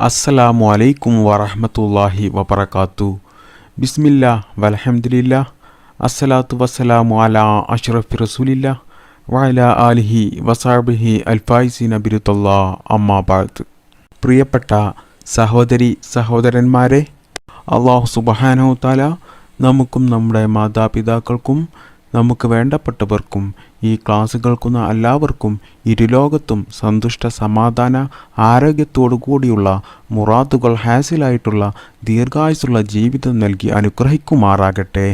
അസ്സലാമു അലൈക്കും വറഹമത്തല്ലാഹി വബർക്കാത്തു ബിസ്മില്ല വലഹമുല്ല അസ്സലാത്തു വസ്സലാമു അല അഷ്റഫി റസൂലില്ല. വഅല ആലിഹി വസാബിഹി അൽഫായിസീന ബിരുത്തല്ലാ അമ്മാബാദ് പ്രിയപ്പെട്ട സഹോദരി സഹോദരന്മാരെ അള്ളാഹു സുബഹാനോ താല നമുക്കും നമ്മുടെ മാതാപിതാക്കൾക്കും നമുക്ക് വേണ്ടപ്പെട്ടവർക്കും ഈ ക്ലാസ് കേൾക്കുന്ന എല്ലാവർക്കും ഇരുലോകത്തും സന്തുഷ്ട സമാധാന ആരോഗ്യത്തോടു കൂടിയുള്ള മുറാദുകൾ ഹാസിലായിട്ടുള്ള ദീർഘായുസുള്ള ജീവിതം നൽകി അനുഗ്രഹിക്കുമാറാകട്ടെ.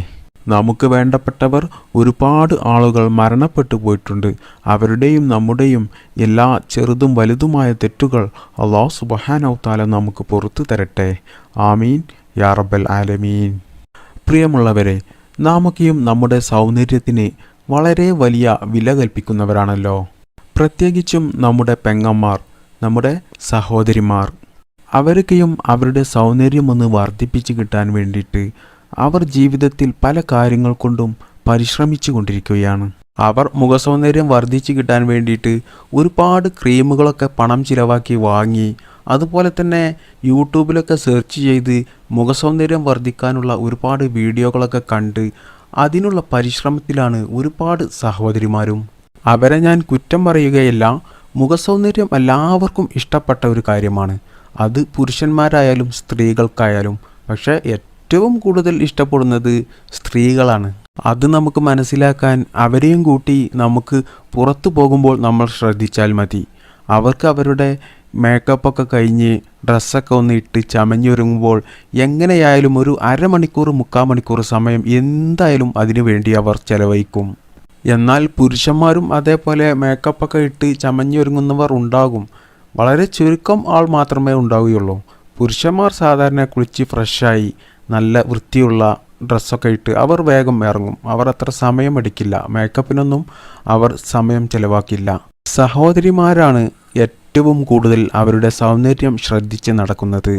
നമുക്ക് വേണ്ടപ്പെട്ടവർ ഒരുപാട് ആളുകൾ മരണപ്പെട്ടു പോയിട്ടുണ്ട്. അവരുടെയും നമ്മുടെയും എല്ലാ ചെറുതും വലുതുമായ തെറ്റുകൾ അള്ളാഹു സുബഹാനൗത്താല നമുക്ക് പുറത്തു തരട്ടെ. ആമീൻ. യാ റബ്ബൽ ആലമീൻ. പ്രിയമുള്ളവരെ നാമൊക്കെയും നമ്മുടെ സൗന്ദര്യത്തിന് വളരെ വലിയ വില കൽപ്പിക്കുന്നവരാണല്ലോ. പ്രത്യേകിച്ചും നമ്മുടെ പെങ്ങന്മാർ നമ്മുടെ സഹോദരിമാർ. അവരൊക്കെയും അവരുടെ സൗന്ദര്യമൊന്ന് വർദ്ധിപ്പിച്ചു കിട്ടാൻ വേണ്ടിയിട്ട് അവർ ജീവിതത്തിൽ പല കാര്യങ്ങൾ കൊണ്ടും പരിശ്രമിച്ചു കൊണ്ടിരിക്കുകയാണ്. അവർ മുഖസൗന്ദര്യം വർദ്ധിച്ചു കിട്ടാൻ വേണ്ടിയിട്ട് ഒരുപാട് ക്രീമുകളൊക്കെ പണം ചിലവാക്കി വാങ്ങി അതുപോലെ തന്നെ യൂട്യൂബിലൊക്കെ സെർച്ച് ചെയ്ത് മുഖസൗന്ദര്യം വർദ്ധിക്കാനുള്ള ഒരുപാട് വീഡിയോകളൊക്കെ കണ്ട് അതിനുള്ള പരിശ്രമത്തിലാണ് ഒരുപാട് സഹോദരിമാരും. അവരെ ഞാൻ കുറ്റം പറയുകയല്ല മുഖസൗന്ദര്യം എല്ലാവർക്കും ഇഷ്ടപ്പെട്ട ഒരു കാര്യമാണ്. അത് പുരുഷന്മാരായാലും സ്ത്രീകൾക്കായാലും പക്ഷേ ഏറ്റവും കൂടുതൽ ഇഷ്ടപ്പെടുന്നത് സ്ത്രീകളാണ്. അത് നമുക്ക് മനസ്സിലാക്കാൻ അവരെയും കൂട്ടി നമുക്ക് പുറത്തു പോകുമ്പോൾ നമ്മൾ ശ്രദ്ധിച്ചാൽ മതി. അവർക്ക് അവരുടെ മേക്കപ്പൊക്കെ കഴിഞ്ഞ് ഡ്രസ്സൊക്കെ ഒന്ന് ഇട്ട് ചമഞ്ഞൊരുങ്ങുമ്പോൾ എങ്ങനെയായാലും ഒരു അരമണിക്കൂർ മുക്കാൽ മണിക്കൂർ സമയം എന്തായാലും അതിനു വേണ്ടി അവർ ചെലവഴിക്കും. എന്നാൽ പുരുഷന്മാരും അതേപോലെ മേക്കപ്പൊക്കെ ഇട്ട് ചമഞ്ഞൊരുങ്ങുന്നവർ ഉണ്ടാകും. വളരെ ചുരുക്കം ആൾ മാത്രമേ ഉണ്ടാവുകയുള്ളൂ. പുരുഷന്മാർ സാധാരണ കുളിച്ച് ഫ്രഷായി നല്ല വൃത്തിയുള്ള ഡ്രസ്സൊക്കെ ഇട്ട് അവർ വേഗം ഇറങ്ങും. അവർ അത്ര സമയം എടുക്കില്ല. മേക്കപ്പിനൊന്നും അവർ സമയം ചിലവാക്കില്ല. സഹോദരിമാരാണ് ഏറ്റവും കൂടുതൽ അവരുടെ സൗന്ദര്യം ശ്രദ്ധിച്ച് നടക്കുന്നത്.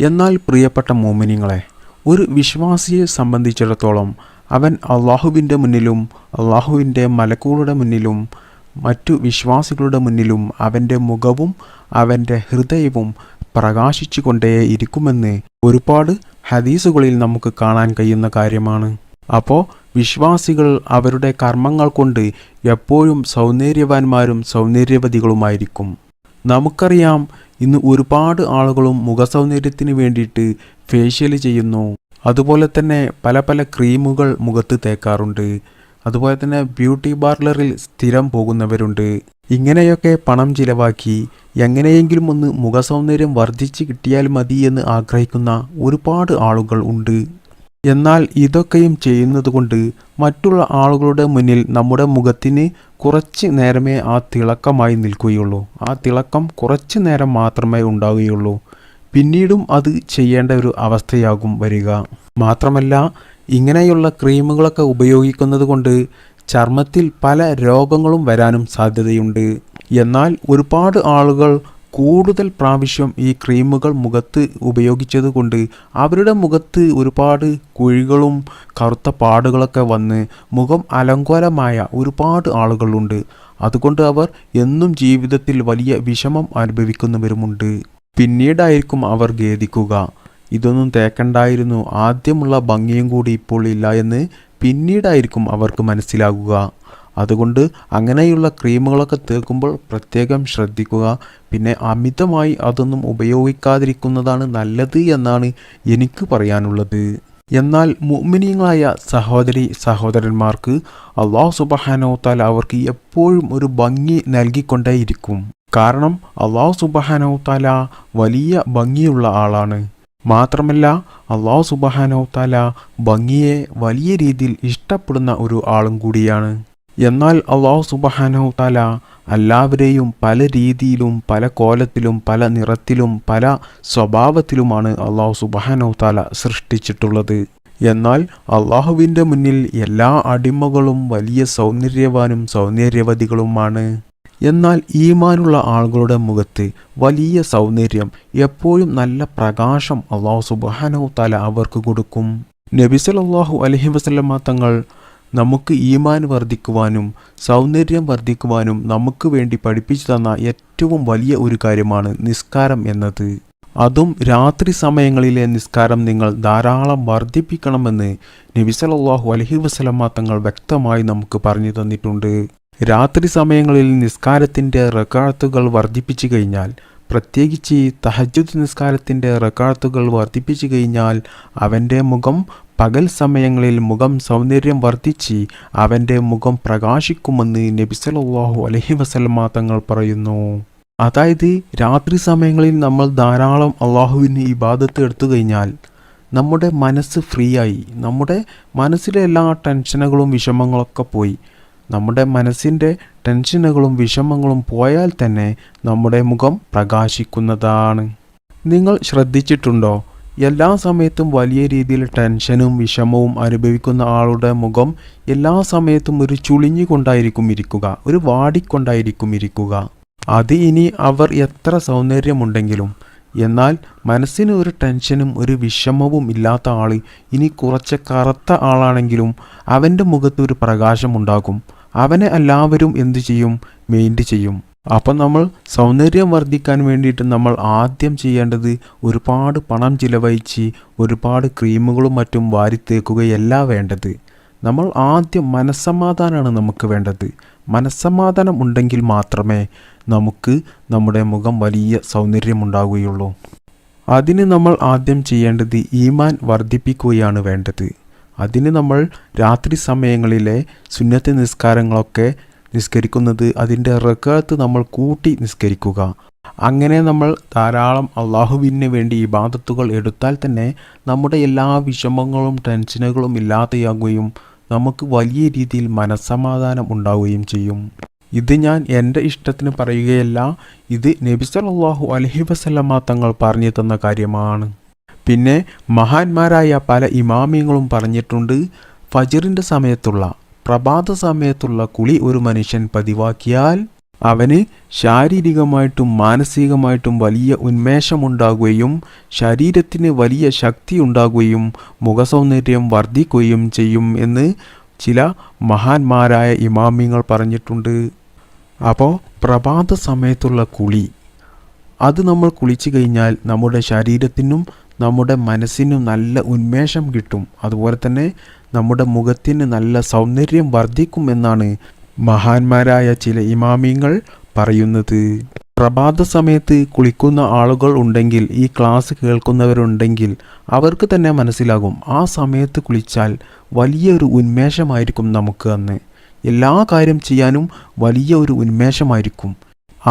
എന്നാൽ പ്രിയപ്പെട്ട മോമിനിങ്ങളെ ഒരു വിശ്വാസിയെ സംബന്ധിച്ചിടത്തോളം അവൻ അള്ളാഹുവിന്റെ മുന്നിലും അള്ളാഹുവിന്റെ മലക്കൂളുടെ മുന്നിലും മറ്റു വിശ്വാസികളുടെ മുന്നിലും അവന്റെ മുഖവും അവന്റെ ഹൃദയവും പ്രകാശിച്ചു കൊണ്ടേ ഇരിക്കുമെന്ന് ഒരുപാട് ഹദീസുകളിൽ നമുക്ക് കാണാൻ കഴിയുന്ന കാര്യമാണ്. അപ്പോൾ വിശ്വാസികൾ അവരുടെ കർമ്മങ്ങൾ കൊണ്ട് എപ്പോഴും സൗന്ദര്യവാന്മാരും സൗന്ദര്യവതികളുമായിരിക്കും. നമുക്കറിയാം ഇന്ന് ഒരുപാട് ആളുകളും മുഖസൗന്ദര്യത്തിന് വേണ്ടിയിട്ട് ഫേഷ്യൽ ചെയ്യുന്നു. അതുപോലെ തന്നെ പല പല ക്രീമുകൾ മുഖത്ത് തേക്കാറുണ്ട്. അതുപോലെ തന്നെ ബ്യൂട്ടി പാർലറിൽ സ്ഥിരം പോകുന്നവരുണ്ട്. ഇങ്ങനെയൊക്കെ പണം ചിലവാക്കി എങ്ങനെയെങ്കിലും ഒന്ന് മുഖസൗന്ദര്യം വർദ്ധിച്ച് കിട്ടിയാൽ മതി എന്ന് ആഗ്രഹിക്കുന്ന ഒരുപാട് ആളുകൾ ഉണ്ട്. എന്നാൽ ഇതൊക്കെയും ചെയ്യുന്നതുകൊണ്ട് മറ്റുള്ള ആളുകളുടെ മുന്നിൽ നമ്മുടെ മുഖത്തിന് കുറച്ച് നേരമേ ആ തിളക്കമായി നിൽക്കുകയുള്ളൂ. ആ തിളക്കം കുറച്ച് നേരം മാത്രമേ ഉണ്ടാവുകയുള്ളൂ. പിന്നീടും അത് ചെയ്യേണ്ട ഒരു അവസ്ഥയാകും വരിക. മാത്രമല്ല ഇങ്ങനെയുള്ള ക്രീമുകളൊക്കെ ഉപയോഗിക്കുന്നത് കൊണ്ട് ചർമ്മത്തിൽ പല രോഗങ്ങളും വരാനും സാധ്യതയുണ്ട്. എന്നാൽ ഒരുപാട് ആളുകൾ കൂടുതൽ പ്രാവശ്യം ഈ ക്രീമുകൾ മുഖത്ത് ഉപയോഗിച്ചത് കൊണ്ട് അവരുടെ മുഖത്ത് ഒരുപാട് കുഴികളും കറുത്ത പാടുകളൊക്കെ വന്ന് മുഖം അലങ്കോലമായ ഒരുപാട് ആളുകളുണ്ട്. അതുകൊണ്ട് അവർ എന്നും ജീവിതത്തിൽ വലിയ വിഷമം അനുഭവിക്കുന്നവരുമുണ്ട്. പിന്നീടായിരിക്കും അവർ ഖേദിക്കുക. ഇതൊന്നും തേക്കണ്ടായിരുന്നു. ആദ്യമുള്ള ഭംഗിയും കൂടി ഇപ്പോൾ ഇല്ല എന്ന് പിന്നീടായിരിക്കും അവർക്ക് മനസ്സിലാകുക. അതുകൊണ്ട് അങ്ങനെയുള്ള ക്രീമുകളൊക്കെ തേക്കുമ്പോൾ പ്രത്യേകം ശ്രദ്ധിക്കുക. പിന്നെ അമിതമായി അതൊന്നും ഉപയോഗിക്കാതിരിക്കുന്നതാണ് നല്ലത് എന്നാണ് എനിക്ക് പറയാനുള്ളത്. എന്നാൽ മുഅ്മിനീങ്ങളായ സഹോദരി സഹോദരന്മാർക്ക് അള്ളാഹു സുബഹാനോത്താൽ അവർക്ക് എപ്പോഴും ഒരു ഭംഗി നൽകിക്കൊണ്ടേയിരിക്കും. കാരണം അള്ളാഹു സുബഹാനോത്താല വലിയ ഭംഗിയുള്ള ആളാണ്. മാത്രമല്ല അള്ളാഹു സുബഹാനോത്താല ഭംഗിയെ വലിയ രീതിയിൽ ഇഷ്ടപ്പെടുന്ന ഒരു ആളും കൂടിയാണ്. എന്നാൽ അള്ളാഹു സുബഹാനഹു തല എല്ലാവരെയും പല രീതിയിലും പല കോലത്തിലും പല നിറത്തിലും പല സ്വഭാവത്തിലുമാണ് അള്ളാഹു സുബഹാനഹു തല സൃഷ്ടിച്ചിട്ടുള്ളത്. എന്നാൽ അള്ളാഹുവിന്റെ മുന്നിൽ എല്ലാ അടിമകളും വലിയ സൗന്ദര്യവാനും സൗന്ദര്യവതികളുമാണ്. എന്നാൽ ഈമാനുള്ള ആളുകളുടെ മുഖത്ത് വലിയ സൗന്ദര്യം എപ്പോഴും നല്ല പ്രകാശം അള്ളാഹു സുബഹാനഹു തല അവർക്ക് കൊടുക്കും. നബിസലല്ലാഹു അലഹി വസല്ലമ്മ തങ്ങൾ നമുക്ക് ഈമാൻ വർദ്ധിക്കുവാനും സൗന്ദര്യം വർദ്ധിക്കുവാനും നമുക്ക് വേണ്ടി പഠിപ്പിച്ചു തന്ന ഏറ്റവും വലിയ ഒരു കാര്യമാണ് നിസ്കാരം എന്നത്. അതും രാത്രി സമയങ്ങളിലെ നിസ്കാരം നിങ്ങൾ ധാരാളം വർദ്ധിപ്പിക്കണമെന്ന് നബി അലഹി വസ്ലമ തങ്ങൾ വ്യക്തമായി നമുക്ക് പറഞ്ഞു തന്നിട്ടുണ്ട്. രാത്രി സമയങ്ങളിൽ നിസ്കാരത്തിന്റെ റെക്കാർത്തുകൾ വർദ്ധിപ്പിച്ചു കഴിഞ്ഞാൽ പ്രത്യേകിച്ച് തഹജുദ് നിസ്കാരത്തിന്റെ റെക്കാർത്തുകൾ വർദ്ധിപ്പിച്ചു കഴിഞ്ഞാൽ അവന്റെ മുഖം പകൽ സമയങ്ങളിൽ മുഖം സൗന്ദര്യം വർദ്ധിച്ച് അവന്റെ മുഖം പ്രകാശിക്കുമെന്ന് നബിസലാഹു അലഹി വസല്ലമ തങ്ങൾ പറയുന്നു. അതായത് രാത്രി സമയങ്ങളിൽ നമ്മൾ ധാരാളം അള്ളാഹുവിന് ഇബാദത്ത് എടുത്തു കഴിഞ്ഞാൽ നമ്മുടെ മനസ്സ് ഫ്രീ ആയി നമ്മുടെ മനസ്സിലെ എല്ലാ ടെൻഷനുകളും വിഷമങ്ങളൊക്കെ പോയി. നമ്മുടെ മനസ്സിന്റെ ടെൻഷനുകളും വിഷമങ്ങളും പോയാൽ തന്നെ നമ്മുടെ മുഖം പ്രകാശിക്കുന്നതാണ്. നിങ്ങൾ ശ്രദ്ധിച്ചിട്ടുണ്ടോ? എല്ലാ സമയത്തും വലിയ രീതിയിൽ ടെൻഷനും വിഷമവും അനുഭവിക്കുന്ന ആളുടെ മുഖം എല്ലാ സമയത്തും ഒരു ചുളിഞ്ഞുകൊണ്ടായിരിക്കും ഇരിക്കുക ഒരു വാടിക്കൊണ്ടായിരിക്കും ഇരിക്കുക. അത് ഇനി അവർ എത്ര സൗന്ദര്യമുണ്ടെങ്കിലും. എന്നാൽ മനസ്സിന് ഒരു ടെൻഷനും ഒരു വിഷമവും ഇല്ലാത്ത ആൾ ഇനി കുറച്ച് കറുത്ത ആളാണെങ്കിലും അവന്റെ മുഖത്ത് ഒരു പ്രകാശമുണ്ടാകും. അവനെ എല്ലാവരും എന്തു ചെയ്യും? മെയിന്റ് ചെയ്യും. അപ്പം നമ്മൾ സൗന്ദര്യം വർദ്ധിക്കാൻ വേണ്ടിയിട്ട് നമ്മൾ ആദ്യം ചെയ്യേണ്ടത് ഒരുപാട് പണം ചിലവഴിച്ച് ഒരുപാട് ക്രീമുകളും മറ്റും വാരിത്തേക്കുകയല്ല വേണ്ടത്. നമ്മൾ ആദ്യം മനസ്സമാധാനമാണ് നമുക്ക് വേണ്ടത്. മനസ്സമാധാനം ഉണ്ടെങ്കിൽ മാത്രമേ നമുക്ക് നമ്മുടെ മുഖം വലിയ സൗന്ദര്യമുണ്ടാകുകയുള്ളൂ അതിന് നമ്മൾ ആദ്യം ചെയ്യേണ്ടത് ഈമാൻ വർദ്ധിപ്പിക്കുകയാണ് വേണ്ടത്. അതിന് നമ്മൾ രാത്രി സമയങ്ങളിലെ സുന്നത്ത് നിസ്കാരങ്ങളൊക്കെ നിസ്കരിക്കുന്നത് അതിന്റെ റക്കാത്ത് നമ്മൾ കൂട്ടി നിസ്കരിക്കുക. അങ്ങനെ നമ്മൾ ധാരാളം അള്ളാഹുവിന് വേണ്ടി ഇബാദത്തുകൾ എടുത്താൽ തന്നെ നമ്മുടെ എല്ലാ വിഷമങ്ങളും ടെൻഷനുകളും ഇല്ലാതെയാകുകയും നമുക്ക് വലിയ രീതിയിൽ മനസ്സമാധാനം ഉണ്ടാവുകയും ചെയ്യും. ഇത് ഞാൻ എന്റെ ഇഷ്ടത്തിന് പറയുകയല്ല ഇത് നബി സല്ലല്ലാഹു അലഹി വസല്ലമ തങ്ങൾ പറഞ്ഞു തന്ന കാര്യമാണ്. പിന്നെ മഹാന്മാരായ പല ഇമാമിയങ്ങളും പറഞ്ഞിട്ടുണ്ട് ഫജറിന്റെ സമയത്തുള്ള പ്രഭാത സമയത്തുള്ള കുളി ഒരു മനുഷ്യൻ പതിവാക്കിയാൽ അവന് ശാരീരികമായിട്ടും മാനസികമായിട്ടും വലിയ ഉന്മേഷമുണ്ടാകുകയും ശരീരത്തിന് വലിയ ശക്തി ഉണ്ടാകുകയും മുഖസൗന്ദര്യം വർദ്ധിക്കുകയും ചെയ്യും എന്ന് ചില മഹാന്മാരായ ഇമാമിങ്ങൾ പറഞ്ഞിട്ടുണ്ട്. അപ്പോൾ പ്രഭാത സമയത്തുള്ള കുളി അത് നമ്മൾ കുളിച്ചു കഴിഞ്ഞാൽ നമ്മുടെ ശരീരത്തിനും നമ്മുടെ മനസ്സിനും നല്ല ഉന്മേഷം കിട്ടും. അതുപോലെ തന്നെ നമ്മുടെ മുഖത്തിന് നല്ല സൗന്ദര്യം വർദ്ധിക്കും എന്നാണ് മഹാന്മാരായ ചില ഇമാമിങ്ങൾ പറയുന്നത്. പ്രഭാത സമയത്ത് കുളിക്കുന്ന ആളുകൾ ഉണ്ടെങ്കിൽ ഈ ക്ലാസ് കേൾക്കുന്നവരുണ്ടെങ്കിൽ അവർക്ക് തന്നെ മനസ്സിലാകും ആ സമയത്ത് കുളിച്ചാൽ വലിയൊരു ഉന്മേഷമായിരിക്കും നമുക്ക് അന്ന്. എല്ലാ കാര്യം ചെയ്യാനും വലിയ ഒരു ഉന്മേഷമായിരിക്കും.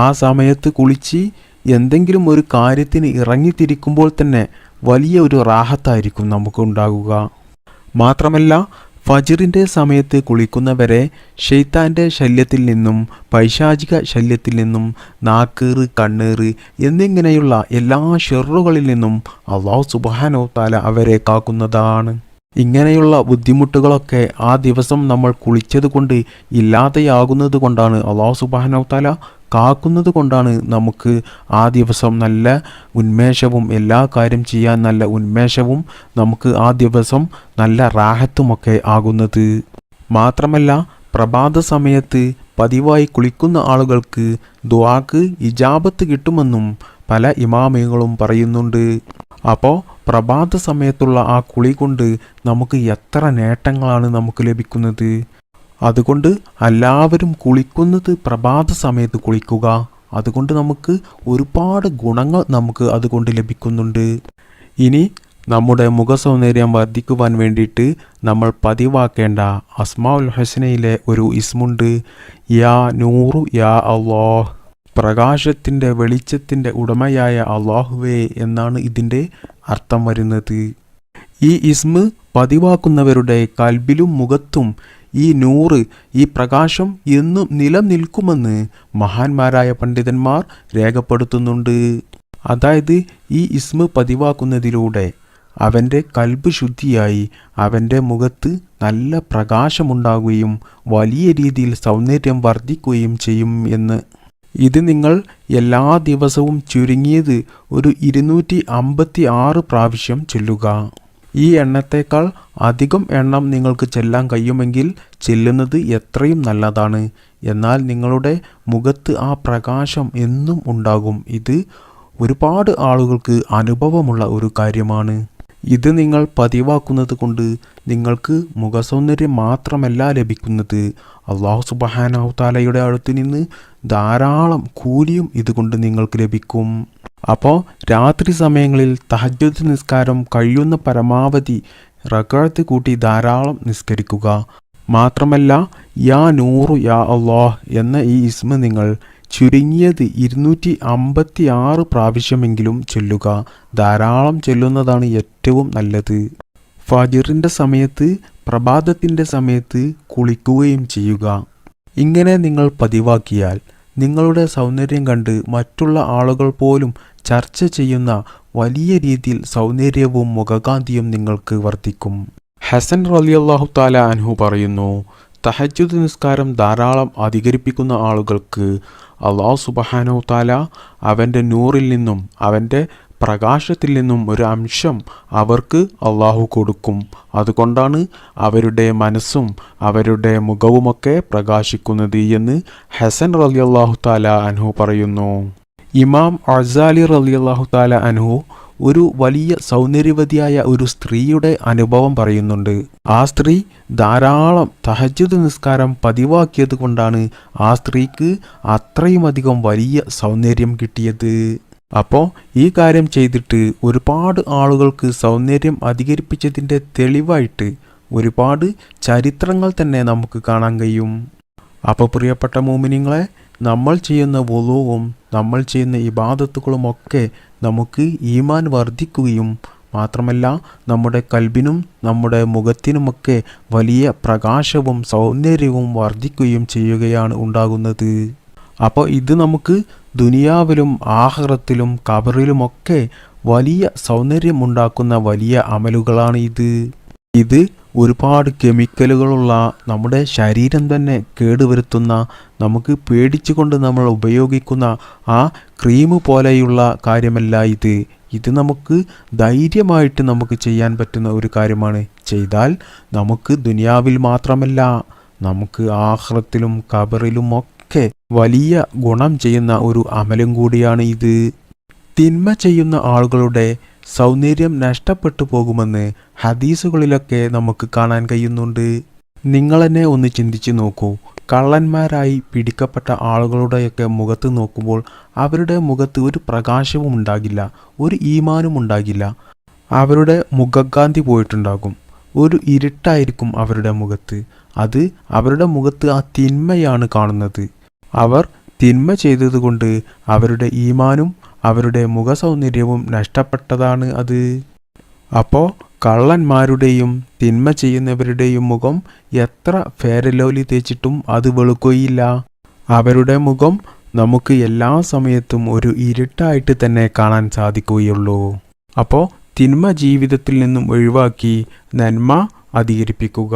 ആ സമയത്ത് കുളിച്ച് എന്തെങ്കിലും ഒരു കാര്യത്തിന് ഇറങ്ങിത്തിരിക്കുമ്പോൾ തന്നെ വലിയ ഒരു റാഹത്തായിരിക്കും നമുക്ക് ഉണ്ടാകുക. മാത്രമല്ല ഫജിറിന്റെ സമയത്ത് കുളിക്കുന്നവരെ ഷെയ്ത്താന്റെ ശല്യത്തിൽ നിന്നും പൈശാചിക ശല്യത്തിൽ നിന്നും നാക്കേറ് കണ്ണേറ് എന്നിങ്ങനെയുള്ള എല്ലാ ഷെറുകളിൽ നിന്നും അള്ളാഹു സുബാനോ താല അവരെ കാക്കുന്നതാണ്. ഇങ്ങനെയുള്ള ബുദ്ധിമുട്ടുകളൊക്കെ ആ ദിവസം നമ്മൾ കുളിച്ചത് കൊണ്ട് ഇല്ലാതെയാകുന്നത് കൊണ്ടാണ് അള്ളാഹു സുബാനോ താല കാക്കുന്നത് കൊണ്ടാണ് നമുക്ക് ആ ദിവസം നല്ല ഉന്മേഷവും എല്ലാ കാര്യം ചെയ്യാൻ നല്ല ഉന്മേഷവും നമുക്ക് ആ ദിവസം നല്ല റാഹത്തുമൊക്കെ ആകുന്നത്. മാത്രമല്ല പ്രഭാത സമയത്ത് പതിവായി കുളിക്കുന്ന ആളുകൾക്ക് ദുവാക്ക് ഇജാബത്ത് കിട്ടുമെന്നും പല ഇമാമയങ്ങളും പറയുന്നുണ്ട്. അപ്പോൾ പ്രഭാത സമയത്തുള്ള ആ കുളി കൊണ്ട് നമുക്ക് എത്ര നേട്ടങ്ങളാണ് നമുക്ക് ലഭിക്കുന്നത്? അതുകൊണ്ട് എല്ലാവരും കുളിക്കുന്നത് പ്രഭാത സമയത്ത് കുളിക്കുക. അതുകൊണ്ട് നമുക്ക് ഒരുപാട് ഗുണങ്ങൾ നമുക്ക് അതുകൊണ്ട് ലഭിക്കുന്നുണ്ട്. ഇനി നമ്മുടെ മുഖസൗന്ദര്യം വർദ്ധിക്കുവാൻ വേണ്ടിയിട്ട് നമ്മൾ പതിവാക്കേണ്ട അസ്മാഉൽ ഹസനയിലെ ഒരു ഇസ്മുണ്ട്. യാ നൂറു യാ അള്ളാഹ്. പ്രകാശത്തിന്റെ വെളിച്ചത്തിന്റെ ഉടമയായ അള്ളാഹുവേ എന്നാണ് ഇതിന്റെ അർത്ഥം വരുന്നത്. ഈ ഇസ്മ് പതിവാക്കുന്നവരുടെ കൽബിലും മുഖത്തും ഈ നൂറ് ഈ പ്രകാശം എന്നും നിലനിൽക്കുമെന്ന് മഹാന്മാരായ പണ്ഡിതന്മാർ രേഖപ്പെടുത്തുന്നുണ്ട്. അതായത് ഈ ഇസ്മ പതിവാക്കുന്നതിലൂടെ അവന്റെ കൽബ് ശുദ്ധിയായി അവന്റെ മുഖത്ത് നല്ല പ്രകാശമുണ്ടാകുകയും വലിയ രീതിയിൽ സൗന്ദര്യം വർദ്ധിക്കുകയും ചെയ്യും എന്ന് ഇത് നിങ്ങൾ എല്ലാ ദിവസവും ചുരുങ്ങിയത് ഒരു ഇരുന്നൂറ്റി അമ്പത്തി ആറ് പ്രാവശ്യം ചൊല്ലുക. ഈ എണ്ണത്തേക്കാൾ അധികം എണ്ണം നിങ്ങൾക്ക് ചെല്ലാൻ കഴിയുമെങ്കിൽ ചെല്ലുന്നത് എത്രയും നല്ലതാണ്. എന്നാൽ നിങ്ങളുടെ മുഖത്ത് ആ പ്രകാശം എന്നും ഉണ്ടാകും. ഇത് ഒരുപാട് ആളുകൾക്ക് അനുഭവമുള്ള ഒരു കാര്യമാണ്. ഇത് നിങ്ങൾ പതിവാക്കുന്നത് കൊണ്ട് നിങ്ങൾക്ക് മുഖസൗന്ദര്യം മാത്രമല്ല ലഭിക്കുന്നത്. അള്ളാഹു സുബഹാനാഹു താലയുടെ അടുത്ത് നിന്ന് ധാരാളം കൂലിയും ഇതുകൊണ്ട് നിങ്ങൾക്ക് ലഭിക്കും. അപ്പോൾ രാത്രി സമയങ്ങളിൽ തഹജ്ജുദ് നിസ്കാരം കഴിയുന്ന പരമാവധി റക്കാത്ത് കൂട്ടി ധാരാളം നിസ്കരിക്കുക. മാത്രമല്ല യാ നൂറു യാ അള്ളാഹ് എന്ന ഈ ഇസ്മ നിങ്ങൾ ചുരുങ്ങിയത് ഇരുന്നൂറ്റി അമ്പത്തി ആറ് പ്രാവശ്യമെങ്കിലും ചൊല്ലുക. ധാരാളം ചൊല്ലുന്നതാണ് ഏറ്റവും നല്ലത്. ഫജിറിന്റെ സമയത്ത് പ്രഭാതത്തിന്റെ സമയത്ത് കുളിക്കുകയും ചെയ്യുക. ഇങ്ങനെ നിങ്ങൾ പതിവാക്കിയാൽ നിങ്ങളുടെ സൗന്ദര്യം കണ്ട് മറ്റുള്ള ആളുകൾ പോലും ചർച്ച ചെയ്യുന്ന വലിയ രീതിയിൽ സൗന്ദര്യവും മുഖകാന്തിയും നിങ്ങൾക്ക് വർദ്ധിക്കും. ഹസൻ റലിയല്ലാഹു താല അൻഹു പറയുന്നു തഹജുദ് നിസ്കാരം ധാരാളം അധികരിപ്പിക്കുന്ന ആളുകൾക്ക് അള്ളാഹു സുബഹാനോ താല അവന്റെ നൂറിൽ നിന്നും അവന്റെ പ്രകാശത്തിൽ നിന്നും ഒരു അംശം അവർക്ക് അള്ളാഹു കൊടുക്കും. അതുകൊണ്ടാണ് അവരുടെ മനസ്സും അവരുടെ മുഖവുമൊക്കെ പ്രകാശിക്കുന്നത് എന്ന് ഹസൻ റലി അള്ളാഹു താല അൻഹു പറയുന്നു. ഇമാം അസാലി റലി അള്ളാഹു താല അൻഹു ഒരു വലിയ സൗന്ദര്യവതിയായ ഒരു സ്ത്രീയുടെ അനുഭവം പറയുന്നുണ്ട്. ആ സ്ത്രീ ധാരാളം തഹജ്ജുദ് നിസ്കാരം പതിവാക്കിയത് കൊണ്ടാണ് ആ സ്ത്രീക്ക് അത്രയുമധികം വലിയ സൗന്ദര്യം കിട്ടിയത്. അപ്പോൾ ഈ കാര്യം ചെയ്തിട്ട് ഒരുപാട് ആളുകൾക്ക് സൗന്ദര്യം അധികരിപ്പിച്ചതിന്റെ തെളിവായിട്ട് ഒരുപാട് ചരിത്രങ്ങൾ തന്നെ നമുക്ക് കാണാൻ കഴിയും. അപ്പോൾ പ്രിയപ്പെട്ട മോമിനിങ്ങളെ നമ്മൾ ചെയ്യുന്ന വുളുവും നമ്മൾ ചെയ്യുന്ന ഇബാദത്തുകളുമൊക്കെ നമുക്ക് ഈമാൻ വർദ്ധിക്കുകയും മാത്രമല്ല നമ്മുടെ കൽബിനും നമ്മുടെ മുഖത്തിനുമൊക്കെ വലിയ പ്രകാശവും സൗന്ദര്യവും വർദ്ധിക്കുകയും ചെയ്യുകയാണ് ഉണ്ടാകുന്നത്. അപ്പോൾ ഇത് നമുക്ക് ദുനിയാവിലും ആഹ്റത്തിലും കബറിലുമൊക്കെ വലിയ സൗന്ദര്യമുണ്ടാക്കുന്ന വലിയ അമലുകളാണ് ഇത്. ഇത് ഒരുപാട് കെമിക്കലുകളുള്ള നമ്മുടെ ശരീരം തന്നെ കേടുവരുത്തുന്ന നമുക്ക് പേടിച്ചുകൊണ്ട് നമ്മൾ ഉപയോഗിക്കുന്ന ആ ക്രീം പോലെയുള്ള കാര്യമല്ല ഇത്. ഇത് നമുക്ക് ധൈര്യമായിട്ട് നമുക്ക് ചെയ്യാൻ പറ്റുന്ന ഒരു കാര്യമാണ്. ചെയ്താൽ നമുക്ക് ദുനിയാവിൽ മാത്രമല്ല നമുക്ക് ആഹ്റത്തിലും കബറിലും ഒക്കെ വലിയ ഗുണം ചെയ്യുന്ന ഒരു അമലും കൂടിയാണ് ഇത്. തിന്മ ചെയ്യുന്ന ആളുകളുടെ സൗന്ദര്യം നഷ്ടപ്പെട്ടു പോകുമെന്ന് ഹദീസുകളിലൊക്കെ നമുക്ക് കാണാൻ കഴിയുന്നുണ്ട്. നിങ്ങളെന്നെ ഒന്ന് ചിന്തിച്ചു നോക്കൂ. കള്ളന്മാരായി പിടിക്കപ്പെട്ട ആളുകളുടെയൊക്കെ മുഖത്ത് നോക്കുമ്പോൾ അവരുടെ മുഖത്ത് ഒരു പ്രകാശവും ഉണ്ടാകില്ല ഒരു ഈമാനും ഉണ്ടാകില്ല. അവരുടെ മുഖകാന്തി പോയിട്ടുണ്ടാകും. ഒരു ഇരുട്ടായിരിക്കും അവരുടെ മുഖത്ത്. അത് അവരുടെ മുഖത്ത് ആ തിന്മയാണ് കാണുന്നത്. അവർ തിന്മ ചെയ്തതുകൊണ്ട് അവരുടെ ഈമാനും അവരുടെ മുഖസൗന്ദര്യവും നഷ്ടപ്പെട്ടതാണ് അത്. അപ്പോൾ കള്ളന്മാരുടെയും തിന്മ ചെയ്യുന്നവരുടെയും മുഖം എത്ര ഫേരലോലി തേച്ചിട്ടും അത് വെളുക്കുകയില്ല. അവരുടെ മുഖം നമുക്ക് എല്ലാ സമയത്തും ഒരു ഇരുട്ടായിട്ട് തന്നെ കാണാൻ സാധിക്കുകയുള്ളൂ. അപ്പോൾ തിന്മ ജീവിതത്തിൽ നിന്നും ഒഴിവാക്കി നന്മ അധികരിപ്പിക്കുക.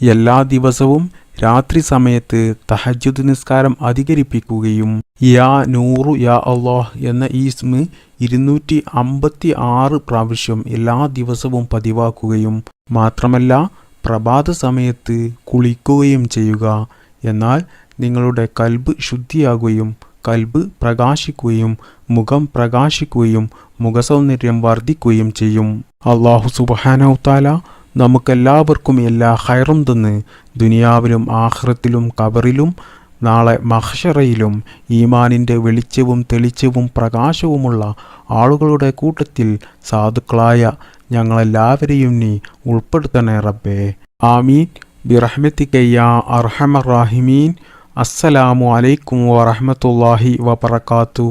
എല്ലാ ദിവസവും രാത്രി സമയത്ത് തഹജുദ് നിസ്കാരം അധികരിപ്പിക്കുകയും യാ നൂറു യാ അള്ളാഹ് എന്ന ഈസ്മ് ഇരുന്നൂറ്റി അമ്പത്തി ആറ് പ്രാവശ്യം എല്ലാ ദിവസവും പതിവാക്കുകയും മാത്രമല്ല പ്രഭാത സമയത്ത് കുളിക്കുകയും ചെയ്യുക. എന്നാൽ നിങ്ങളുടെ കൽബ് ശുദ്ധിയാകുകയും കൽബ് പ്രകാശിക്കുകയും മുഖം പ്രകാശിക്കുകയും മുഖസൗന്ദര്യം വർദ്ധിക്കുകയും ചെയ്യും. അള്ളാഹു സുബാനൗത്താല നമുക്കെല്ലാവർക്കും എല്ലാ ഹൈറും തന്ന് ദുനിയാവിലും ആഹ്റത്തിലും കബറിലും നാളെ മഹ്ഷറയിലും ഈമാനിന്റെ വെളിച്ചവും തെളിച്ചവും പ്രകാശവുമുള്ള ആളുകളുടെ കൂട്ടത്തിൽ സാധുക്കളായ ഞങ്ങളെല്ലാവരെയും നീ ഉൾപ്പെടുത്തണേ റബ്ബേ. ആമീൻ. ബിറഹ്മത്തിക്കയ്യ അർഹമറാഹിമീൻ അസ്സലാമു അലൈക്കും വറഹമത്തല്ലാഹി വബർക്കാത്തു